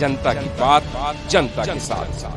जनता की बात जनता के साथ।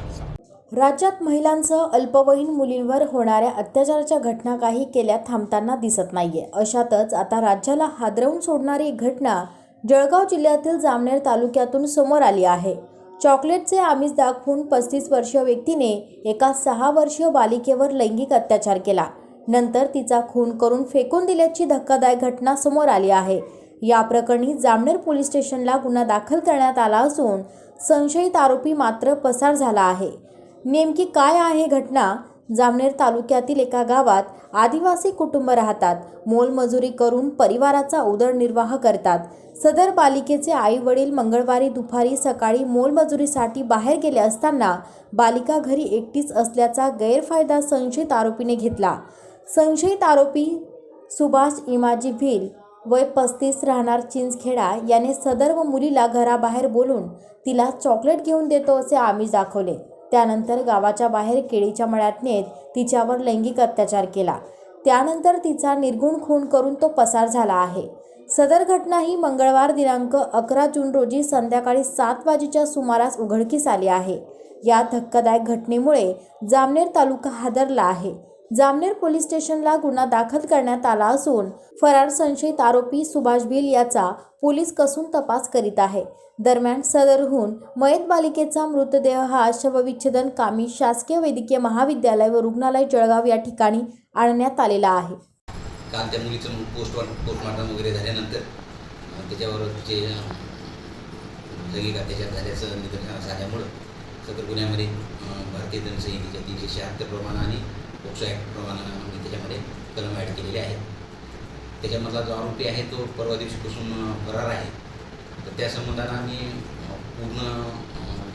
राज्यात महिलांसह अल्पवयीन मुलींवर होणाऱ्या अत्याचाराच्या घटना काही केल्या थांबताना दिसत नाहीये. अशातच आता राज्याला हादरवून सोडणारी घटना जळगाव जिल्ह्यातील जामनेर तालुक्यातून समोर आली आहे. चॉकलेटचे आमिष दाखवून पस्तीस वर्षीय व्यक्तीने एका सहा वर्षीय बालिकेवर लैंगिक अत्याचार केला. नंतर तिचा खून करून फेकून दिल्याची धक्कादायक घटना समोर आली आहे. या प्रकरणी जामनेर पोलीस स्टेशनला गुन्हा दाखल करण्यात आला असून संशयित आरोपी मात्र पसार झाला आहे. नेमकी काय आहे घटना? जामनेर तालुक्यातील एका गावात आदिवासी कुटुंब राहतात. मोलमजुरी करून परिवाराचा उदरनिर्वाह करतात. सदर बालिकेचे आई वडील मंगळवारी दुपारी सकाळी मोलमजुरीसाठी बाहेर गेले असताना बालिका घरी एकटीच असल्याचा गैरफायदा संशयित आरोपीने घेतला. संशयित आरोपी सुभाष इमाजी भिल वय पस्तीस राहणार चिंचखेडा याने सदर व मुलीला घराबाहेर बोलून तिला चॉकलेट घेऊन देतो असे आमिष दाखवले. त्यानंतर गावाच्या बाहेर केळीच्या मळ्यात नेत तिच्यावर लैंगिक अत्याचार केला. त्यानंतर तिचा निर्गुण खून करून तो पसार झाला आहे. सदर घटना ही मंगळवार दिनांक अकरा जून रोजी संध्याकाळी सात वाजेच्या सुमारास उघडकीस आली आहे. या धक्कादायक घटनेमुळे जामनेर तालुका हादरला आहे. जामनेर पोलीस स्टेशनला गुन्हा दाखल करण्यात आला असून फरार संशयित आरोपी सुभाष भिल याचा पोलीस कसून तपास करीत आहे. दरम्यान सदरहून मयत बालिकेचा मृतदेह हा शवविच्छेदन कामी शासकीय वैद्यकीय महाविद्यालय व रुग्णालय जळगाव या ठिकाणी आणण्यात आलेला आहे. काल त्या मुलीचं पोस्ट पोस्टमॉर्टम वगैरे झाल्यानंतर त्याच्यावर तिचे अं, लैंगिक अत्याचार झाल्याचं निदर्शनास आल्यामुळं सदर गुन्ह्यामध्ये भारतीय दंडसंहितेच्या तीनशे शहात्तर प्रमाण आणि प्रमाणानं आम्ही त्याच्यामध्ये कलम ॲड केलेले आहेत त्याच्यामधला जो आरोपी आहे तो परवा दिवशीपासून फरार आहे. तर त्या संबंधानं आम्ही पूर्ण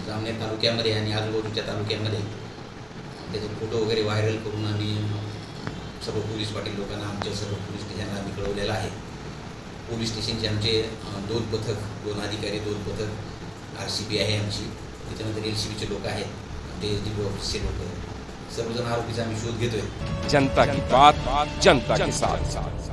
जामनेर तालुक्यामध्ये आणि आजूबाजूच्या तालुक्यामध्ये त्याचे फोटो वगैरे व्हायरल करून आम्ही सर्व पोलीस पाटील लोकांना आमच्या सर्व पोलीस स्टेशनला आम्ही कळवलेलं आहे. पोलीस स्टेशनचे आमचे दोन पथक दोन अधिकारी दोन पथक आर सी बी आहे आमची. त्याच्यानंतर एल सी बीचे लोक आहेत. ते एस डी बी ऑफिसचे लोक. सर्वजण आरोपीचा आम्ही शोध घेतोय. जनता की बात जनता के साथ.